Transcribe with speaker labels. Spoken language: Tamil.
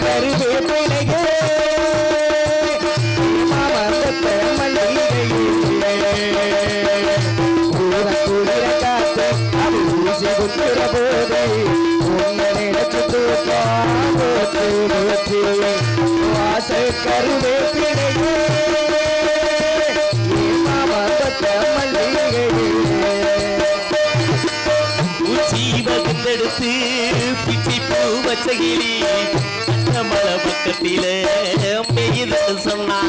Speaker 1: கருவே போலையே. குத்துற போதை உன்னை நினைச்சு தூக்கி வாசை கருவே பிழையே
Speaker 2: உச்சி வகுந்தெடுத்து பிச்சி பூ வச்சகிலே கட்டில மெய்து சொன்னா